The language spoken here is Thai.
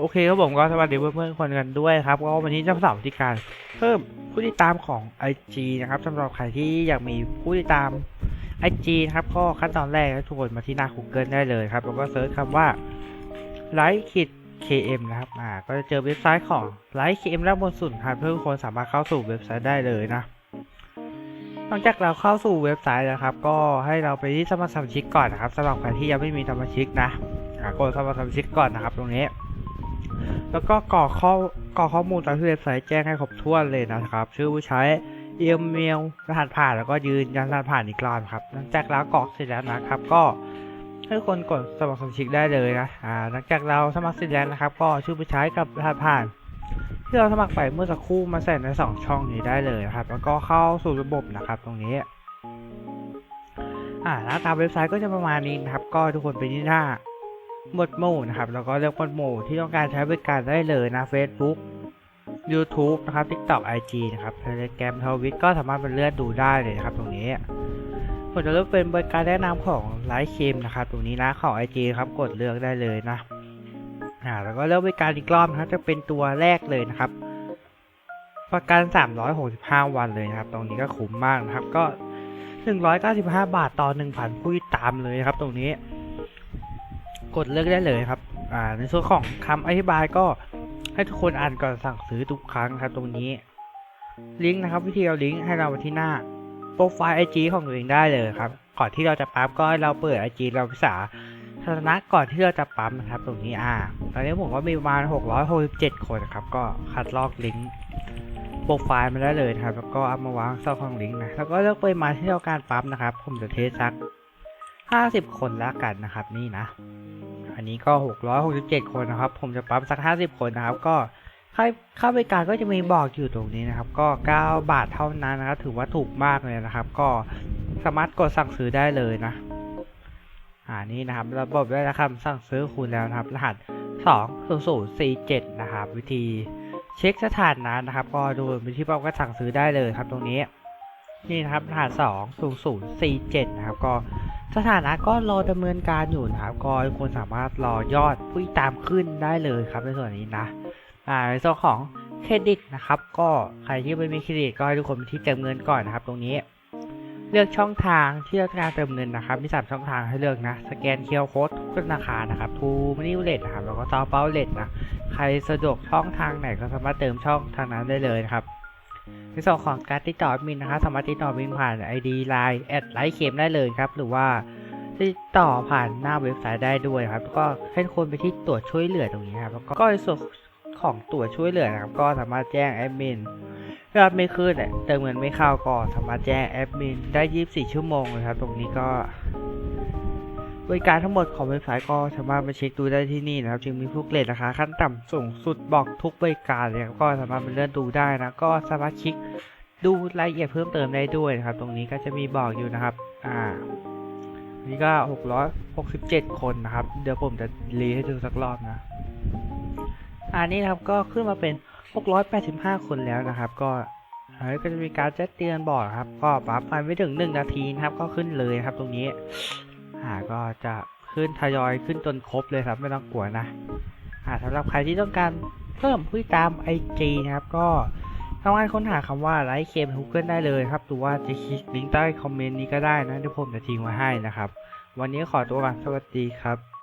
โอเคครับผมก็สวัสดีเพื่อนๆคนกันด้วยครับก็วันนี้จะสอนวิธีการเพิ่มผู้ติดตามของ IG นะครับสำหรับใครที่อยากมีผู้ติดตาม IG นะครับก็ขั้นตอนแรกนะทุกคนมาที่หน้า Google ได้เลยครับแล้วก็เซิร์ชคำว่าไลค์คิด KM นะครับอ่าก็จะเจอเว็บไซต์ของไลค์ KM ด้านบนสุดครับเพื่อทุกคนสามารถเข้าสู่เว็บไซต์ได้เลยนะหลังจากเราเข้าสู่เว็บไซต์นะครับ ก็ให้เราไปที่สมัครสมาชิกก่อนนะครับสำหรับใครที่ยังไม่มีสมาชิกนะอ่ากดสมัครสมาชิกก่อนนะครับ ตรงนี้ แล้วก็กรอกข้อกรอกข้อมูลตามที่เว็บไซต์แจ้งให้ครบถ้วนเลยนะครับ ชื่อผู้ใช้อีเมลรหัสผ่านแล้วก็ยืนยันรหัสผ่านอีกรอบครับ หลังจากเรากรอกเสร็จแล้วนะครับ ก็ให้คนกดสมัครสมาชิกได้เลยนะอ่าหลังจากเราสมัครเสร็จแล้วนะครับ ก็ชื่อผู้ใช้กับรหัสผ่านที่เราสมัครไปเมื่อสักครู่มาใส่ในสองช่องนี้ได้เลยนะครับ แล้วก็เข้าสู่ระบบนะครับ ตรงนี้อ่าหน้าตามเว็บไซต์ก็จะประมาณนี้นะครับ ก็ทุกคนไปที่หน้า หมวดหมู่นะครับแล้วก็เลือกหมวดหมู่ที่ต้องการใช้บริการได้เลยนะ Facebook YouTube นะครับ TikTok IG นะครับ Telegram ทวิตก็สามารถไปเลือนดูได้เลยนะครับ ตรงนี้ผมจะเลือกเป็นบริการแนะนำของไลฟ์เคมนะครับ ตรงนี้นะของ IG ครับกดเลือกได้เลยนะอ่าแล้วก็เลือกบริการอีกรอบนะครับจะเป็นตัวแรกเลยนะครับ ประกัน 365 วันเลยนะครับ ตรงนี้ก็คุ้มมากนะครับก็ 195 บาทต่อ 1,000ผู้ติดตามเลยครับ ตรงนี้ ดเลือกได้เลยครับ อ่า ในส่วนของคำอธิบายก็ให้ทุกคนอ่านก่อนสั่งซื้อทุกครั้งครับตรงนี้ ลิงก์นะครับ วิธีเอาลิงก์ให้เราไปที่หน้าโปรไฟล์ไอจีของตัวเองได้เลยครับ ก่อนที่เราจะปั๊มก็ให้เราเปิดไอจีเราภาษาสถานะก่อนที่เราจะปั๊มนะครับ ตรงนี้อ่า ตอนนี้ผมก็มีประมาณ 667 คนนะครับ ก็คัดลอกลิงก์โปรไฟล์มาได้เลยครับ แล้วก็เอามาวางซอกของลิงก์นะ แล้วก็เลือกปริมาณที่เราการปั๊มนะครับ ผมจะเทสสัก 50 คนแล้วกันนะครับ นี่นะ อันนี้ก็ 667 คนนะครับ ผมจะปั๊มสัก 50 คนนะครับ ก็ค่าค่าบริการก็จะมีบอกอยู่ตรงนี้นะครับ ก็ 9 บาทเท่านั้นนะครับถือว่าถูกมากเลยนะครับ ก็สามารถกดสั่งซื้อได้เลยนะอ่านี่นะครับ ระบบได้แล้วครับสั่งซื้อคุณแล้วนะครับ รหัส 2047 นะครับ วิธีเช็คสถานะนะครับ ก็ดูวิธีปั๊มก็สั่งซื้อได้เลยครับตรงนี้ นี่นะครับรหัส2047นะครับก็สถานะก็รอดำเนินการอยู่นะครับ ก็ทุกคนสามารถรอยอดผู้ตามขึ้นได้เลยครับในส่วนนี้นะอ่าในส่วนของเครดิตนะครับ ก็ใครที่ไม่มีเครดิตก็ให้ทุกคนไปที่เติมเงินก่อนนะครับ ตรงนี้ เลือกช่องทางที่เราต้องการเติมเงินนะครับ มีสามช่องทางให้เลือกนะ สแกนเคอร์โค้ดทุกธนาคารนะครับทูมินิเลตนะครับแล้วก็ซอเปาเลตนะใครสะดวกช่องทางไหนก็สามารถเติมช่องทางนั้นได้เลยนะครับ ในส่วนของการติดต่อมินนะครับสามารถติดต่อมินผ่าน ID Line แอดไลค์เคมได้เลยครับ หรือว่าติดต่อผ่านหน้าเว็บไซต์ได้ด้วยครับ ก็ให้คนไปที่ตรวจช่วยเหลือตรงนี้ครับแล้วก็ในส่วนของตรวจช่วยเหลือนะครับ ก็สามารถแจ้งแอดมินยอดไม่ขึ้นเนี่ยเติมเงินไม่เข้าก็สามารถแจ้งแอดมินได้ 24 ชั่วโมงเลยครับ ตรงนี้ก็ บริการทั้งหมดของเว็บไซต์ก็สามารถมาเช็คดูได้ที่นี่นะครับจึงมีทุกเรทราคาขั้นต่ำสูงสุดบอกทุกบริการเลยครับก็สามารถมาเลื่อนดูได้นะก็สามารถคลิกดูรายละเอียดเพิ่มเติมได้ด้วยนะครับ ตรงนี้ก็จะมีบอกอยู่นะครับ อ่า นี่ก็ 667 คนนะครับ เดี๋ยวผมจะรีให้ดูสักรอบนะอันนี้นะครับก็ขึ้นมาเป็น 685 คนแล้วนะครับ ก็เฮ้ยก็จะมีการแจ้งเตือนบอกนะครับ ก็ปั๊บไปไม่ถึง 1 นาทีนะครับ ก็ขึ้นเลยครับตรงนี้ อ่าก็จะขึ้นทยอยขึ้นจนครบเลยครับไม่ต้องกลัวนะอ่าสำหรับใครที่ต้องการเพิ่มผู้ตามไอจีนะครับ ก็ทำการค้นหาคำว่าไลค์เคมทูเกิลได้เลยครับหรือว่าจะคลิกลิงก์ใต้คอมเมนต์นี้ก็ได้นะที่ผมจะทิ้งไว้ให้นะครับ วันนี้ขอตัวก่อนสวัสดีครับ